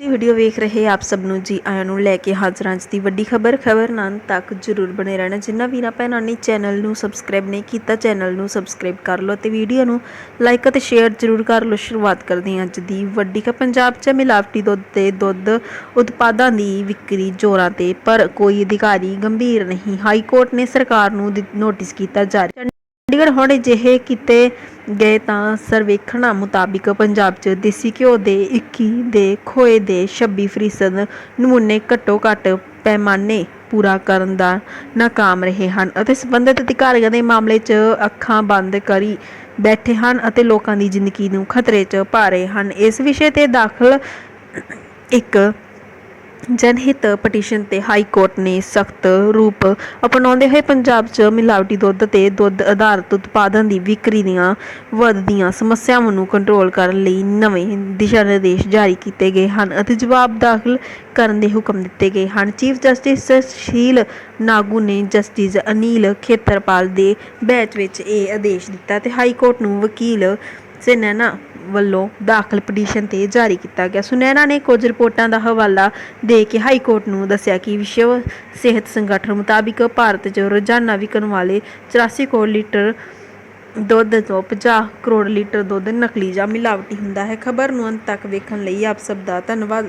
ਜੀ ਵੀਡੀਓ ਵੇਖ ਰਹੇ ਆਪ ਸਭ ਨੂੰ ਜੀ, ਆਇਆਂ ਨੂੰ ਲੈ ਕੇ ਹਾਜ਼ਰ ਅੱਜ ਦੀ ਵੱਡੀ ਖਬਰ। ਖਬਰ ਨਾਲ ਤੱਕ ਜਰੂਰ ਬਣੇ ਰਹਿਣਾ। ਜਿੰਨਾ ਵੀਰਾਂ ਭੈਣਾਂ ਨੇ ਚੈਨਲ ਨੂੰ ਸਬਸਕ੍ਰਾਈਬ ਨਹੀਂ ਕੀਤਾ ਚੈਨਲ ਨੂੰ ਸਬਸਕ੍ਰਾਈਬ ਕਰ ਲਓ ਤੇ ਵੀਡੀਓ ਨੂੰ ਲਾਈਕ ਅਤੇ ਸ਼ੇਅਰ ਜਰੂਰ ਕਰ ਲਓ। ਸ਼ੁਰੂਆਤ ਕਰਦੇ ਹਾਂ ਅੱਜ ਦੀ ਵੱਡੀ ਖਬਰ। ਪੰਜਾਬ 'ਚ ਮਿਲਾਵਟੀ ਦੁੱਧ ਤੇ ਦੁੱਧ ਉਤਪਾਦਾਂ ਦੀ ਵਿਕਰੀ ਜ਼ੋਰਾਂ ਤੇ, ਪਰ ਕੋਈ ਅਧਿਕਾਰੀ ਗੰਭੀਰ ਨਹੀਂ। ਹਾਈ ਕੋਰਟ ਨੇ ਸਰਕਾਰ ਨੂੰ ਨੋਟਿਸ ਕੀਤਾ ਜਾਰੀ। ਚੰਡੀਗੜ੍ਹ ਹੁਣ ਅਜਿਹੇ ਕਿਤੇ ਗਏ ਤਾਂ ਸਰਵੇਖਣਾਂ ਮੁਤਾਬਿਕ ਪੰਜਾਬ 'ਚ ਦੇਸੀ ਘਿਓ ਦੇ 21 ਦੇ ਖੋਏ ਦੇ 26 ਫੀਸਦ ਨਮੂਨੇ ਘੱਟੋ ਘੱਟ ਪੈਮਾਨੇ ਪੂਰਾ ਕਰਨ ਦਾ ਨਾਕਾਮ ਰਹੇ ਹਨ ਅਤੇ ਸੰਬੰਧਿਤ ਅਧਿਕਾਰੀਆਂ ਦੇ ਮਾਮਲੇ 'ਚ ਅੱਖਾਂ ਬੰਦ ਕਰੀ ਬੈਠੇ ਹਨ ਅਤੇ ਲੋਕਾਂ ਦੀ ਜ਼ਿੰਦਗੀ ਨੂੰ ਖਤਰੇ 'ਚ ਪਾ ਰਹੇ ਹਨ। ਇਸ ਵਿਸ਼ੇ ਤੇ ਦਾਖਲ ਇੱਕ ਜਨਹਿਤ ਪਟੀਸ਼ਨ ਤੇ ਹਾਈ ਕੋਰਟ ਨੇ ਸਖਤ ਰੂਪ ਅਪਣਾਉਂਦੇ ਹੋਏ ਪੰਜਾਬ 'ਚ ਮਿਲਾਵਟੀ ਦੁੱਧ ਤੇ ਦੁੱਧ ਆਧਾਰਿਤ ਉਤਪਾਦਨ ਦੀ ਵਿਕਰੀ ਦੀਆਂ ਵੱਧਦੀਆਂ ਸਮੱਸਿਆਵਾਂ ਨੂੰ ਕੰਟਰੋਲ ਕਰਨ ਲਈ ਨਵੇਂ ਦਿਸ਼ਾ ਨਿਰਦੇਸ਼ ਜਾਰੀ ਕੀਤੇ ਗਏ ਹਨ ਅਤੇ ਜਵਾਬ ਦਾਖਲ ਕਰਨ ਦੇ ਹੁਕਮ ਦਿੱਤੇ ਗਏ ਹਨ। ਚੀਫ ਜਸਟਿਸ ਸ਼ੀਲ ਨਾਗੂ ਨੇ ਜਸਟਿਸ ਅਨੀਲ ਖੇਤਰਪਾਲ ਦੇ ਬੈਚ ਵਿੱਚ ਇਹ ਆਦੇਸ਼ ਦਿੱਤਾ ਤੇ ਹਾਈ ਕੋਰਟ ਨੂੰ ਵਕੀਲ ਸੈਨੇਨਾ ਵੱਲੋਂ ਦਾਖਲ ਪਟੀਸ਼ਨ ਤੇ ਜਾਰੀ ਕੀਤਾ ਗਿਆ। ਸੁਨੈਨਾ ਨੇ ਕੁਝ ਰਿਪੋਰਟਾਂ ਦਾ ਹਵਾਲਾ ਦੇ ਕੇ ਹਾਈ ਕੋਰਟ ਨੂੰ ਦੱਸਿਆ ਕਿ ਵਿਸ਼ਵ ਸਿਹਤ ਸੰਗਠਨ ਮੁਤਾਬਿਕ ਭਾਰਤ 'ਚ ਰੋਜ਼ਾਨਾ ਵਿਕਣ ਵਾਲੇ 84 ਕਰੋੜ ਲੀਟਰ ਦੁੱਧ ਤੋਂ 50 ਕਰੋੜ ਲੀਟਰ ਦੁੱਧ ਨਕਲੀ ਜਾਂ ਮਿਲਾਵਟੀ ਹੁੰਦਾ ਹੈ। ਖਬਰ ਨੂੰ ਅੰਤ ਤੱਕ ਵੇਖਣ ਲਈ ਆਪ ਸਭ ਦਾ ਧੰਨਵਾਦ।